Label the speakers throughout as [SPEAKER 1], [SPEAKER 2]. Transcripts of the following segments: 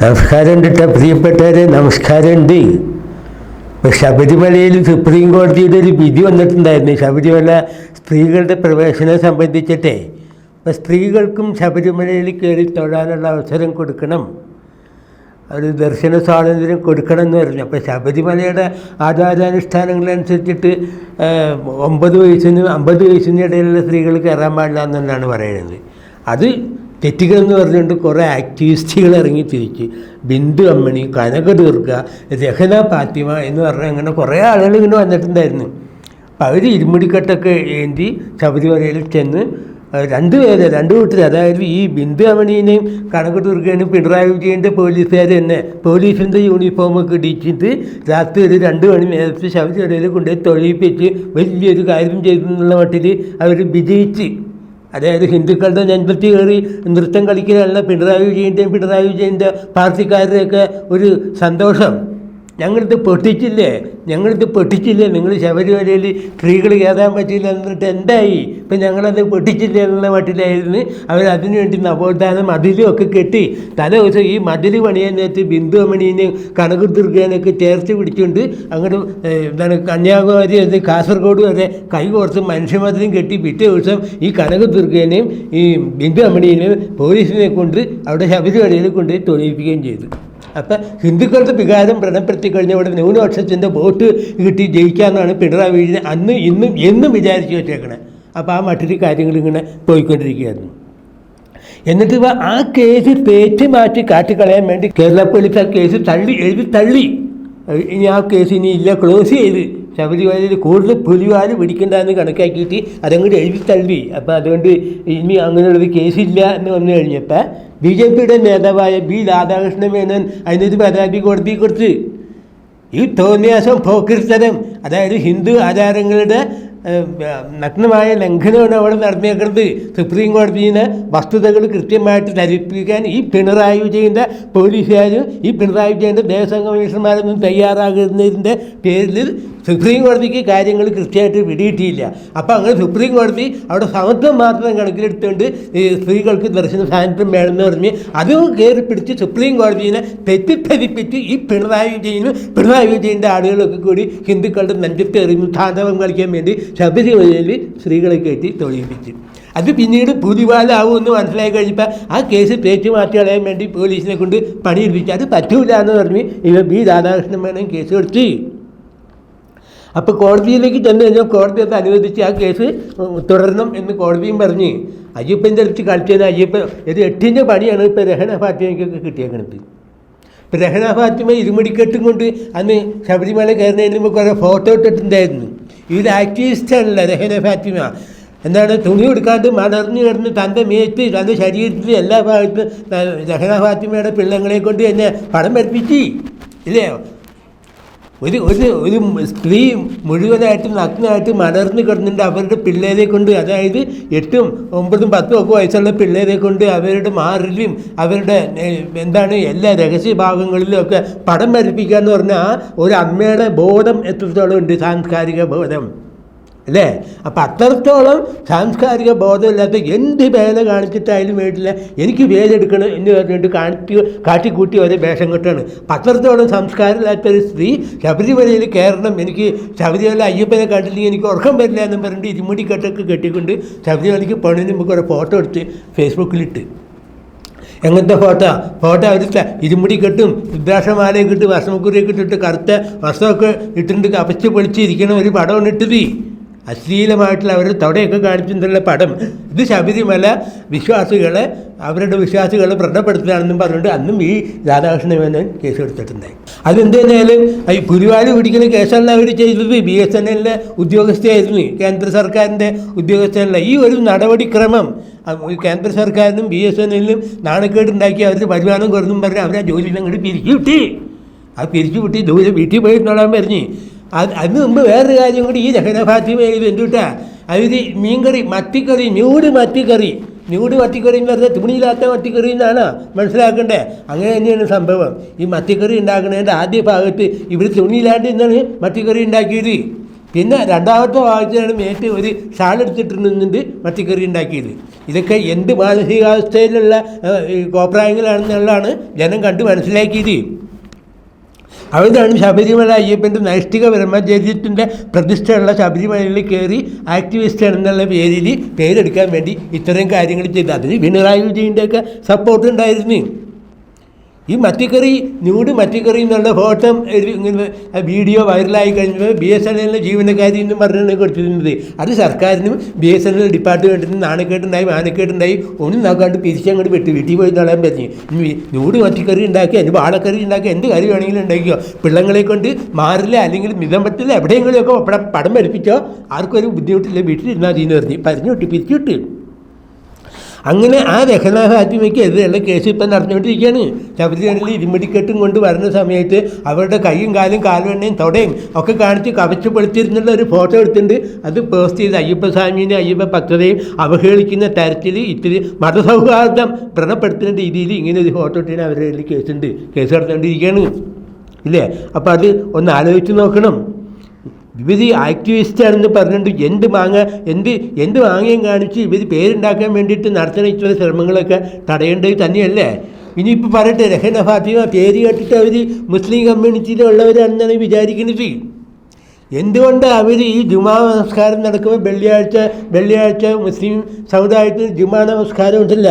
[SPEAKER 1] നമസ്കാരമുണ്ട് കേട്ടോ പ്രിയപ്പെട്ടവരെ നമസ്കാരമുണ്ട്. ശബരിമലയിൽ സുപ്രീം കോടതിയുടെ ഒരു വിധി വന്നിട്ടുണ്ടായിരുന്നു. ശബരിമല സ്ത്രീകളുടെ പ്രവേശനം സംബന്ധിച്ചിട്ടേ അപ്പോൾ സ്ത്രീകൾക്കും ശബരിമലയിൽ കയറി തൊഴാനുള്ള അവസരം കൊടുക്കണം. ഒരു ദർശന സ്വാതന്ത്ര്യം കൊടുക്കണം എന്ന് പറഞ്ഞു. അപ്പോൾ ശബരിമലയുടെ ആചാരാനുഷ്ഠാനങ്ങളനുസരിച്ചിട്ട് ഒമ്പത് വയസ്സിന് അമ്പത് വയസ്സിന് ഇടയിലുള്ള സ്ത്രീകൾ കയറാൻ പാടില്ല എന്നാണ് പറയുന്നത്. അത് തെറ്റുകൾ എന്ന് പറഞ്ഞുകൊണ്ട് കുറേ ആക്ടിവിസ്റ്റുകൾ ഇറങ്ങി തിരിച്ച്. ബിന്ദു അമ്മണി കനക ദീർഘ രഹന ഫാത്തിമ എന്ന് പറഞ്ഞ അങ്ങനെ കുറേ ആളുകൾ ഇങ്ങനെ വന്നിട്ടുണ്ടായിരുന്നു. അപ്പോൾ അവർ ഇരുമുടിക്കെട്ടൊക്കെ ഏന്തി ശബരിമലയിൽ ചെന്ന് ഏഹ് രണ്ട് കൂട്ടർ അതായത് ഈ ബിന്ദു അമണീനെയും കനകദുർഗേനും പിണറായി വിജയന്റെ പോലീസുകാർ തന്നെ പോലീസിന്റെ യൂണിഫോമൊക്കെ ഇടിച്ചിട്ട് രാത്രി ഒരു രണ്ട് മണി നേരത്തെ ശബരിമലയിൽ കൊണ്ടുപോയി തൊഴിപ്പിച്ച് വലിയൊരു കാര്യം ചെയ്തു എന്നുള്ള മട്ടിൽ അവർ വിജയിച്ച്. അതായത് ഹിന്ദുക്കളുടെ നെഞ്ചത്തി കയറി നൃത്തം കളിക്കുകയല്ല പിണറായി വിജയന്റെയും പിണറായി വിജയന്റെ പാർട്ടിക്കാരുടെയൊക്കെ ഒരു സന്തോഷം. ഞങ്ങളിത് പൊട്ടിച്ചില്ലേ? ഞങ്ങളിത് പൊട്ടിച്ചില്ലേ? നിങ്ങൾ ശബരിമലയിൽ സ്ത്രീകൾ കയറാൻ പറ്റില്ല എന്നിട്ട് എന്തായി? ഇപ്പം ഞങ്ങളത് പൊട്ടിച്ചില്ല എന്നുള്ള മട്ടിലായിരുന്നു. അവർ അതിനുവേണ്ടി നവോത്ഥാന മതിലും ഒക്കെ കെട്ടി തലേ ദിവസം ഈ മതിൽ പണിയാൻ നേരത്ത് ബിന്ദു അമണീനെയും ദുർഗേനൊക്കെ ചേർത്ത് പിടിച്ചുകൊണ്ട് അങ്ങോട്ട് എന്താണ് കന്യാകുമാരി വരെ കാസർഗോഡ് വരെ കൈ മനുഷ്യമതിലും കെട്ടി പിറ്റേ ദിവസം ഈ കനകദുർഗേനെയും ഈ ബിന്ദു അമണീനെയും പോലീസിനെ കൊണ്ട് അവിടെ ശബരിമലയിൽ കൊണ്ട് തൊഴിലിപ്പിക്കുകയും ചെയ്തു. അപ്പം ഹിന്ദുക്കൾക്ക് വികാരം വ്രണപ്പെടുത്തി കഴിഞ്ഞവിടെ ന്യൂനപക്ഷത്തിന്റെ വോട്ട് കിട്ടി ജയിക്കാമെന്നാണ് പിണറായി വിജയൻ അന്ന് ഇന്നും എന്നും വിചാരിച്ചു വെച്ചേക്കണേ. അപ്പോൾ ആ മറ്റൊരു കാര്യങ്ങൾ ഇങ്ങനെ പോയിക്കൊണ്ടിരിക്കുകയായിരുന്നു. എന്നിട്ട് ആ കേസ് തേറ്റി മാറ്റി കാട്ടിക്കളയാൻ വേണ്ടി കേരള പോലീസ് ആ കേസ് തള്ളി എഴുതി തള്ളി. ഇനി ആ കേസ് ഇനി ഇല്ല ക്ലോസ് ചെയ്ത്. ശബരിമലയിൽ കൂടുതൽ പുലിവാൽ പിടിക്കണ്ടെന്ന് കണക്കാക്കിയിട്ട് അതങ്ങോട്ട് എഴുതി തള്ളി. അപ്പോൾ അതുകൊണ്ട് ഇനി അങ്ങനെയുള്ളൊരു കേസില്ല എന്ന് വന്നു കഴിഞ്ഞപ്പോൾ ബി ജെ പിയുടെ നേതാവായ ബി രാധാകൃഷ്ണ മേനോൻ അതിനൊരു പരാതി കോടതി കൊടുത്ത്. ഈ തോന്നിയാസം പോക്കിർത്തരം അതായത് ഹിന്ദു ആചാരങ്ങളുടെ നഗ്നമായ ലംഘനമാണ് അവിടെ നടന്നേക്കുന്നത് സുപ്രീം കോടതിയിലെ വസ്തുതകൾ കൃത്യമായിട്ട് ധരിപ്പിക്കാൻ ഈ പിണറായി വിജയന്റെ പോലീസുകാരും ഈ പിണറായി വിജയന്റെ ദേവസ്വം കമ്മീഷണർമാരൊന്നും തയ്യാറാകുന്നതിന്റെ പേരിൽ സുപ്രീം കോടതിക്ക് കാര്യങ്ങൾ കൃത്യമായിട്ട് പിടിയിട്ടില്ല അപ്പോൾ അങ്ങനെ സുപ്രീം കോടതി അവിടെ സമത്വം മാത്രം കണക്കിലെടുത്തുകൊണ്ട് സ്ത്രീകൾക്ക് ദർശന സ്വാതന്ത്ര്യം വേണമെന്ന് പറഞ്ഞ് അതും കയറി പിടിച്ച് സുപ്രീം കോടതിയെ തെറ്റിദ്ധരിപ്പിച്ച് ഈ പിണറായി വിജയനും പിണറായി വിജയന്റെ ആളുകളൊക്കെ കൂടി ഹിന്ദുക്കളുടെ നെഞ്ചത്ത് എറിഞ്ഞ് താണ്ഡവം കളിക്കാൻ വേണ്ടി ശബരിമലയിൽ സ്ത്രീകളെ കയറ്റി തൊഴിപ്പിച്ചു അത് പിന്നീട് പുതിവാലാവുമെന്ന് മനസ്സിലായി കഴിഞ്ഞപ്പോൾ ആ കേസ് തേച്ച് മാറ്റി കളയാൻ വേണ്ടി പോലീസിനെ കൊണ്ട് പണിയെടുപ്പിച്ചു. അത് പറ്റൂല എന്ന് പറഞ്ഞ് ഇവ ബി രാധാകൃഷ്ണൻ വേണം കേസ് കൊടുത്ത് അപ്പോൾ കോടതിയിലേക്ക് ചെന്ന് കഴിഞ്ഞാൽ കോടതി അത് അനുവദിച്ച് ആ കേസ് തുടരണം എന്ന് കോടതിയും പറഞ്ഞ്. അയ്യപ്പന്റെ അടുത്ത് കളിച്ചത് അയ്യപ്പൻ ഇത് എട്ടിന്റെ പണിയാണ് ഇപ്പോൾ രഹന ഫാത്തിമയ്ക്കൊക്കെ കിട്ടിയേക്കണത്. ഇപ്പം രഹന ഫാത്തിമ ഇരുമുടിക്കെട്ടും കൊണ്ട് അന്ന് ശബരിമല കയറുന്നതിന് മുമ്പ് കുറേ ഫോട്ടോ ഇട്ടിട്ടുണ്ടായിരുന്നു. ഇത് ആക്ടിവിസ്റ്റാണല്ലോ രഹന ഫാറ്റിമ എന്താണ് തുണി കൊടുക്കാണ്ട് മലർന്നു കിടന്ന് തന്റെ മേത്ത് തന്റെ ശരീരത്തിൽ എല്ലാ ഭാഗത്തും രഹന ഫാത്തിമയുടെ പിള്ളങ്ങളെ കൊണ്ട് എന്നെ പടം പഠിപ്പിച്ചു ഇല്ലേ? ഒരു ഒരു ഒരു സ്ത്രീ മുഴുവനായിട്ട് നഗ്നമായിട്ട് മലർന്നു കിടന്നിട്ട് അവരുടെ പിള്ളേരെ കൊണ്ട് അതായത് എട്ടും ഒമ്പതും പത്തും ഒക്കെ വയസ്സുള്ള പിള്ളേരെ കൊണ്ട് അവരുടെ മാറിലും അവരുടെ എന്താണ് എല്ലാ രഹസ്യ ഭാഗങ്ങളിലും ഒക്കെ പടം വരപ്പിക്കുക എന്ന് പറഞ്ഞാൽ ഒരു അമ്മയുടെ ബോധം എത്രത്തോളം ഉണ്ട് സാംസ്കാരിക ബോധം? അല്ലേ? അപ്പം അത്രത്തോളം സാംസ്കാരിക ബോധമില്ലാത്ത എന്ത് വേല കാണിച്ചിട്ടായാലും വേണ്ടില്ല. എനിക്ക് വേലെടുക്കണം എന്ന് പറഞ്ഞിട്ട് കാണിച്ച് കാട്ടിക്കൂട്ടി ഒരേ വേഷം കെട്ടാണ്. അപ്പം അത്രത്തോളം സംസ്കാരമില്ലാത്ത ഒരു സ്ത്രീ ശബരിമലയിൽ കയറണം. എനിക്ക് ശബരിമല അയ്യപ്പനെ കണ്ടില്ലെങ്കിൽ എനിക്ക് ഉറക്കം വരില്ല എന്നും പറഞ്ഞിട്ട് ഇരുമുടിക്കെട്ടൊക്കെ കെട്ടിക്കൊണ്ട് ശബരിമലയ്ക്ക് പണിന് മുമ്പ് കുറേ ഫോട്ടോ എടുത്ത് ഫേസ്ബുക്കിലിട്ട് എങ്ങനത്തെ ഫോട്ടോ ഫോട്ടോ അവരില്ല ഇരുമുടി കെട്ടും രുദ്രാക്ഷമാലയൊക്കെ ഇട്ട് വസമക്കുറിയൊക്കെ ഇട്ടിട്ട് കറുത്ത വസ്ത്രമൊക്കെ ഇട്ടിട്ട് കപച്ച് പൊളിച്ചിരിക്കണ ഒരു പടമാണ് ഇട്ടത് അശ്ലീലമായിട്ടുള്ള അവരുടെ തൊടയൊക്കെ കാണിച്ചിട്ടുള്ള പടം. ഇത് ശബരിമല വിശ്വാസികളെ അവരുടെ വിശ്വാസികളെ വ്രണപ്പെടുത്തുകയാണെന്നും പറഞ്ഞുകൊണ്ട് അന്നും ഈ രാധാകൃഷ്ണൻ മേനോൻ കേസ് എടുത്തിട്ടുണ്ടായി. അതെന്തായാലും ഈ പുരുവാലി പിടിക്കുന്ന കേസല്ല അവർ ചെയ്തത്. ബി എസ് എൻ എല്ലിലെ ഉദ്യോഗസ്ഥയായിരുന്നു. കേന്ദ്ര സർക്കാരിന്റെ ഉദ്യോഗസ്ഥനല്ല. ഈ ഒരു നടപടിക്രമം കേന്ദ്ര സർക്കാരിനും ബി എസ് എൻ എല്ലിനും നാണക്കേടുണ്ടാക്കി അവരുടെ വരുമാനം കുറഞ്ഞും പറഞ്ഞ് അവരെ ജോലി അങ്ങോട്ട് പിരിച്ചു വിട്ടി ആ പിരിച്ചു വിട്ടി ദൂരെ വീട്ടിൽ പോയി പറഞ്ഞ്. അത് അതിന് മുമ്പ് വേറൊരു കാര്യം കൂടി ഈ ജഹന ഫാത്തിമ ഇത് എന്തുട്ടാ അവർ മീൻകറി മത്തിക്കറി ന്യൂഡ് മത്തിക്കറി. ന്യൂഡ് മത്തിക്കറി എന്ന് പറഞ്ഞാൽ തുണിയില്ലാത്ത മത്തിക്കറി എന്നാണ് മനസ്സിലാക്കേണ്ടത്. അങ്ങനെ തന്നെയാണ് സംഭവം. ഈ മത്തിക്കറി ഉണ്ടാക്കുന്നതിന്റെ ആദ്യ ഭാഗത്ത് ഇവർ തുണിയില്ലാണ്ട് എന്നാണ് മത്തിക്കറി ഉണ്ടാക്കിയത്. പിന്നെ രണ്ടാമത്തെ ഭാഗത്തിലാണ് മേറ്റ് ഒരു ഷാളെടുത്തിട്ട് നിന്നിട്ട് മത്തിക്കറി ഉണ്ടാക്കിയത്. ഇതൊക്കെ എന്ത് മാനസികാവസ്ഥയിലുള്ള കോപ്രായങ്ങളാണെന്നുള്ളതാണ് ജനം കണ്ട് മനസ്സിലാക്കിയത്. അവിടെയാണ് ശബരിമല അയ്യപ്പന്റെ നൈഷ്ഠിക ബ്രഹ്മചര്യത്തിന്റെ പ്രതിഷ്ഠയുള്ള ശബരിമലയിൽ കയറി ആക്ടിവിസ്റ്റ് എന്നുള്ള പേരിൽ പേരെടുക്കാൻ വേണ്ടി ഇത്തരം കാര്യങ്ങൾ ചെയ്ത്. അതിന് പിണറായി വിജയന്റെയൊക്കെ സപ്പോർട്ട് ഉണ്ടായിരുന്നു. ഈ മത്തിക്കറി ന്യൂഡ് മത്തിക്കറി എന്നുള്ള ഫോട്ടോ വീഡിയോ വൈറലായി കഴിഞ്ഞപ്പോൾ ബി എസ് എൻ എല്ലിന്റെ ജീവനക്കാരി എന്നും പറഞ്ഞാണ് കൊടുത്തിരുന്നത്. അത് സർക്കാരിനും ബി എസ് എൻ എൽ ഡിപ്പാർട്ട്മെന്റിനും നാണക്കേട്ടുണ്ടായി മാനക്കേട്ടുണ്ടായി ഒന്നും നോക്കാണ്ട് പിരിച്ചങ്ങോട്ട് വിട്ട് വീട്ടിൽ പോയി നടാൻ പറ്റി. ന്യൂഡ് മത്തിക്കറി ഉണ്ടാക്കി അതിന് വാളക്കറി ഉണ്ടാക്കി എന്ത് കറി വേണമെങ്കിലും ഉണ്ടാക്കിയോ? പിള്ളങ്ങളെ കൊണ്ട് മാറില്ല അല്ലെങ്കിൽ മിതം പറ്റില്ല എവിടെയെങ്കിലുമൊക്കെ പടം പഠിപ്പിച്ചോ? ആർക്കും ഒരു ബുദ്ധിമുട്ടില്ല വീട്ടിലിരുന്നാൽ മതി എന്ന് പറഞ്ഞ്. പറഞ്ഞു വിട്ട് പിരിച്ചു വിട്ട്. അങ്ങനെ ആ രഹന ഫാത്തിമയ്ക്ക് എതിരെയുള്ള കേസ് ഇപ്പം നടന്നുകൊണ്ടിരിക്കുകയാണ്. ശബരിമലയിൽ ഇരുമ്പടിക്കെട്ടും കൊണ്ട് വരുന്ന സമയത്ത് അവരുടെ കൈയും കാലും കാലുവെണ്ണയും തൊടയും ഒക്കെ കാണിച്ച് കവച്ച് ഒരു ഫോട്ടോ എടുത്തിട്ടുണ്ട്. അത് പോസ്റ്റ് ചെയ്ത് അയ്യപ്പസ്വാമീനെ അയ്യപ്പ ഭക്തരെയും അവഹേളിക്കുന്ന തരത്തിൽ ഇത്തിരി മതസൗഹാർദ്ദം വ്രണപ്പെടുത്തുന്ന രീതിയിൽ ഇങ്ങനെ ഒരു ഫോട്ടോ ഇട്ടിന് അവരുടെ കേസുണ്ട്. കേസ് നടന്നുകൊണ്ടിരിക്കുകയാണ്. ഇല്ലേ? അപ്പോൾ അത് ഒന്ന് ആലോചിച്ച് നോക്കണം. ഇവർ ആക്ടിവിസ്റ്റാണെന്ന് പറഞ്ഞിട്ട് എന്ത് മാങ്ങ എന്ത് എന്ത് മാങ്ങയും കാണിച്ച് ഇവർ പേരുണ്ടാക്കാൻ വേണ്ടിയിട്ട് നടത്തുന്ന ചില ശ്രമങ്ങളൊക്കെ തടയേണ്ടത് തന്നെയല്ലേ? ഇനിയിപ്പോൾ പറയട്ടെ രഹന ഫാത്തിമ പേര് കേട്ടിട്ട് അവർ മുസ്ലിം കമ്മ്യൂണിറ്റിയിലുള്ളവരാണെന്നാണ് വിചാരിക്കുന്നത്. എന്തുകൊണ്ട് അവർ ഈ ജുമാ നമസ്കാരം നടക്കുമ്പോൾ വെള്ളിയാഴ്ച വെള്ളിയാഴ്ച മുസ്ലിം സമുദായത്തിൽ ജുമാ നമസ്കാരം ഉണ്ടല്ല?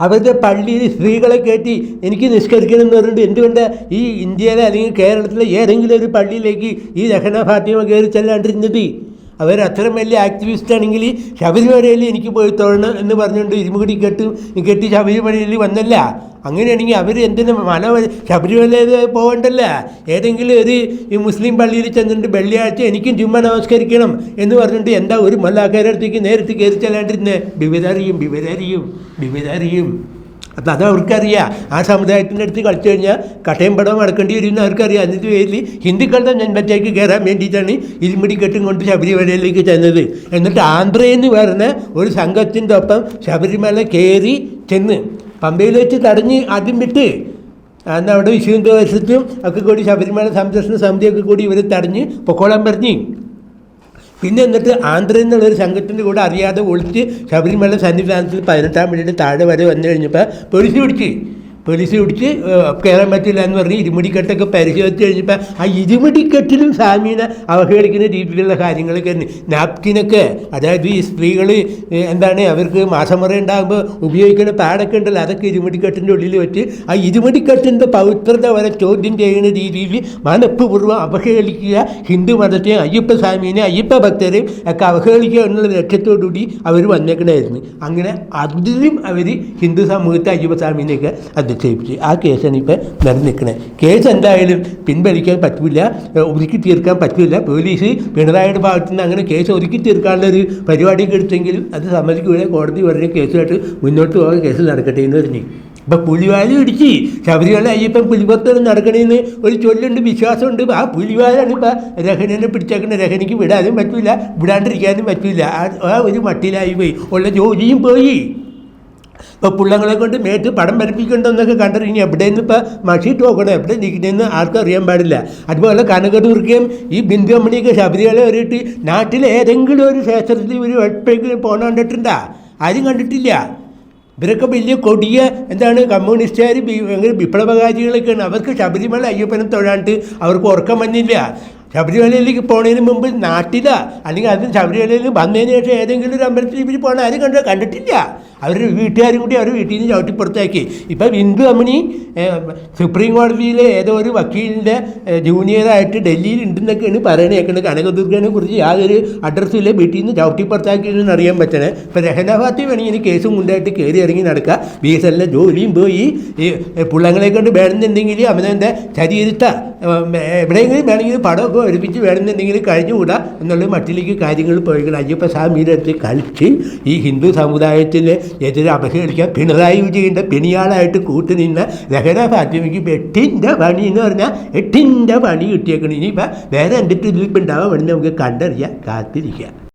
[SPEAKER 1] അവരുടെ പള്ളിയിൽ സ്ത്രീകളെ കയറ്റി എനിക്ക് നിഷ്കരിക്കണം എന്ന് പറഞ്ഞിട്ട് എന്തുകൊണ്ട് ഈ ഇന്ത്യയിലെ അല്ലെങ്കിൽ കേരളത്തിലെ ഏതെങ്കിലും ഒരു പള്ളിയിലേക്ക് ഈ രഹന ഫാത്തിമ കയറി ചെല്ലാണ്ടിരുന്നത് അവർ അത്രയും വലിയ ആക്ടിവിസ്റ്റ് ആണെങ്കിൽ ശബരിമലയിൽ എനിക്ക് പോയി തൊഴണം എന്ന് പറഞ്ഞുകൊണ്ട് ഇരുമുടി കെട്ട് കെട്ടി ശബരിമലയിൽ വന്നല്ല. അങ്ങനെയാണെങ്കിൽ അവർ എന്തിനു മല ശബരിമലയിൽ പോകണ്ടല്ല? ഏതെങ്കിലും ഒരു ഈ മുസ്ലിം പള്ളിയിൽ ചെന്നിട്ട് വെള്ളിയാഴ്ച എനിക്കും ചുമ്മാ നമസ്കരിക്കണം എന്ന് പറഞ്ഞിട്ട് എന്താ ഒരു മല്ലാക്കാരുടെ അടുത്തേക്ക് നേരിട്ട് കയറി ചെല്ലാണ്ടിരുന്നത് വിവിധറിയും വിവിധറിയും വിവിധറിയും അപ്പം അത് അവർക്കറിയാം. ആ സമുദായത്തിന്റെ അടുത്ത് കളിച്ചു കഴിഞ്ഞാൽ കട്ടയും പടവും അടക്കേണ്ടി വരുമെന്ന് അവർക്കറിയാം. അതിന്റെ പേരിൽ ഹിന്ദുക്കളുടെ ജന്മത്തേക്ക് കയറാൻ വേണ്ടിയിട്ടാണ് ഇരുമുടി കെട്ടും കൊണ്ട് ശബരിമലയിലേക്ക് ചെന്നത്. എന്നിട്ട് ആന്ധ്രയെന്ന് പറഞ്ഞ ഒരു സംഘത്തിന്റെ ഒപ്പം ശബരിമല കയറി ചെന്ന് പമ്പയിൽ വെച്ച് തടഞ്ഞ് ആദ്യം വിട്ട് അന്ന് അവിടെ വിശുവിന്റെ ദിവസത്തും ഒക്കെ കൂടി ശബരിമല സംരക്ഷണ സമിതിയൊക്കെ കൂടി ഇവർ തടഞ്ഞ് പൊക്കോളാൻ പറഞ്ഞ്. പിന്നെ എന്നിട്ട് ആന്ധ്രയിൽ നിന്നുള്ളൊരു സംഘത്തിന്റെ കൂടെ അറിയാതെ ഒളിച്ച് ശബരിമല സന്നിധാനത്തിൽ പതിനെട്ടാം മിനിറ്റ് താഴെ വരെ വന്നു കഴിഞ്ഞപ്പോൾ പോലീസ് പിടിച്ച്. പോലീസ് പിടിച്ച് കയറാൻ പറ്റില്ല എന്ന് പറഞ്ഞ് ഇരുമുടിക്കെട്ടൊക്കെ പരിശോധിച്ച് കഴിഞ്ഞപ്പോൾ ആ ഇരുമുടിക്കെട്ടിലും സാമീനെ അവഹേളിക്കുന്ന രീതിയിലുള്ള കാര്യങ്ങളൊക്കെ നാപ്കിനൊക്കെ അതായത് ഈ സ്ത്രീകൾ എന്താണ് അവർക്ക് മാസമുറ ഉണ്ടാകുമ്പോൾ ഉപയോഗിക്കുന്ന പാടൊക്കെ ഉണ്ടല്ലോ അതൊക്കെ ഇരുമുടിക്കെട്ടിന്റെ ഉള്ളിൽ വെച്ച് ആ ഇരുമുടിക്കെട്ടിന്റെ പവിത്രത വരെ ചോദ്യം ചെയ്യുന്ന രീതിയിൽ മനഃപൂർവം അവഹേളിക്കുക ഹിന്ദു മതത്തെയും അയ്യപ്പ സ്വാമീനെ അയ്യപ്പ ഭക്തരെയും ഒക്കെ അവഹേളിക്കുക എന്നുള്ള ലക്ഷ്യത്തോടുകൂടി അവർ വന്നേക്കണമായിരുന്നു അങ്ങനെ അതിലും അവർ ഹിന്ദു സമൂഹത്തെ അയ്യപ്പ സ്വാമീനെയൊക്കെ അധിക്ഷേപിച്ച് ആ കേസാണ് ഇപ്പോൾ നിലനിൽക്കുന്നത്. കേസ് എന്തായാലും പിൻവലിക്കാൻ പറ്റില്ല. ഒതുക്കി തീർക്കാൻ പറ്റില്ല. പോലീസ് പിണറായിയുടെ ഭാഗത്തു നിന്ന് അങ്ങനെ കേസ് ഒതുക്കി തീർക്കാനുള്ള ഒരു പരിപാടിയൊക്കെ എടുത്തെങ്കിലും അത് സമ്മതിക്കൂല. കോടതി വളരെ കേസുമായിട്ട് മുന്നോട്ട് പോകാൻ കേസ് നടക്കട്ടെ എന്ന് പറഞ്ഞു. ഇപ്പം പുലിവാല ഇടിച്ച് ശബരിമല അയ്യപ്പൻ പുലിപത്രം നടക്കണേന്ന് ഒരു ചൊല്ലുണ്ട് വിശ്വാസമുണ്ട്. ആ പുലിവാലാണ് ഇപ്പം രഹനെ പിടിച്ചേക്കുന്ന രഹനിക്ക് വിടാനും പറ്റില്ല വിടാണ്ടിരിക്കാനും പറ്റില്ല ആ ഒരു മട്ടിലായി പോയി. ഉള്ള ജോലിയും പോയി. ഇപ്പോൾ പിള്ളങ്ങളെ കൊണ്ട് മേറ്റ് പടം വരപ്പിക്കണ്ടെന്നൊക്കെ കണ്ടിട്ട് ഇനി എവിടെ നിന്ന് ഇപ്പോൾ മഷി നോക്കണം. എവിടെ നിൽക്കണമെന്ന് ആർക്കും അറിയാൻ പാടില്ല. അതുപോലെ കനകദുർഗയും ഈ ബിന്ദു അമ്മണിയൊക്കെ ശബരിമല കയറിയിട്ട് നാട്ടിലെ ഏതെങ്കിലും ഒരു ക്ഷേത്രത്തിൽ ഒരു എപ്പോഴെങ്കിലും പോകണം കണ്ടിട്ടുണ്ടാ? ആരും കണ്ടിട്ടില്ല. ഇവരൊക്കെ വലിയ കൊടിയ എന്താണ് കമ്മ്യൂണിസ്റ്റുകാർ ഭയങ്കര വിപ്ലവകാരികളൊക്കെയാണ്. അവർക്ക് ശബരിമല അയ്യപ്പനെ തൊഴാണ്ട് അവർക്ക് ഉറക്കം വന്നില്ല. ശബരിമലയിലേക്ക് പോണതിന് മുമ്പ് നാട്ടില? അല്ലെങ്കിൽ അത് ശബരിമലയിൽ വന്നതിന് ശേഷം ഏതെങ്കിലും ഒരു അമ്പലത്തിൽ ഇവർ പോകണം ആരും കണ്ട? കണ്ടിട്ടില്ല. അവരുടെ വീട്ടുകാരും കൂടി അവർ വീട്ടിൽ നിന്ന് ചവിട്ടിപ്പുറത്താക്കി. ഇപ്പം ബിന്ദു അമ്മണി സുപ്രീം കോടതിയിലെ ഏതോ ഒരു വക്കീലിന്റെ ജൂനിയറായിട്ട് ഡൽഹിയിൽ ഉണ്ടെന്നൊക്കെയാണ് പറയണേക്കുന്നത് കനകദുർഗനെ കുറിച്ച് യാതൊരു അഡ്രസ്സും ഇല്ല. വീട്ടിൽ നിന്ന് ചവിട്ടിപ്പുറത്താക്കിയെന്ന് അറിയാൻ പറ്റണേ. ഇപ്പം രഹനാഭാത്തി വേണമെങ്കിൽ ഇനി കേസും കൊണ്ടായിട്ട് കയറി ഇറങ്ങി നടക്കുക. ബി എസ് എല്ലിന്റെ ജോലിയും പോയി. ഈ പിള്ളങ്ങളെ കൊണ്ട് വേണമെന്നുണ്ടെങ്കിൽ അവനവന്റെ ശരീരത്തെ എവിടെയെങ്കിലും വേണമെങ്കിൽ പടമൊക്കെ ഒരുമിച്ച് വേണമെന്നുണ്ടെങ്കിൽ കഴിഞ്ഞുകൂടാ എന്നുള്ള മട്ടിലേക്ക് കാര്യങ്ങൾ പോയിക്കണം. അയ്യപ്പ സ്വാമിയുടെ അടുത്ത് കളിച്ച് ഈ ഹിന്ദു സമുദായത്തിന് എതിരെ അപഹരിക്കാൻ പിണറായി വിജയന്റെ പിണിയാളായിട്ട് കൂട്ടുനിന്ന ലഹര ഫാത്തിമയ്ക്ക് എട്ടിന്റെ പണി എന്ന് പറഞ്ഞാൽ എട്ടിന്റെ പണി കിട്ടിയേക്കണം. ഇനിയിപ്പോൾ വേറെ എന്റെ ഇതിലിപ്പോൾ ഉണ്ടാവാൻ വേണ്ടി നമുക്ക് കണ്ടറിയാം കാത്തിരിക്കാം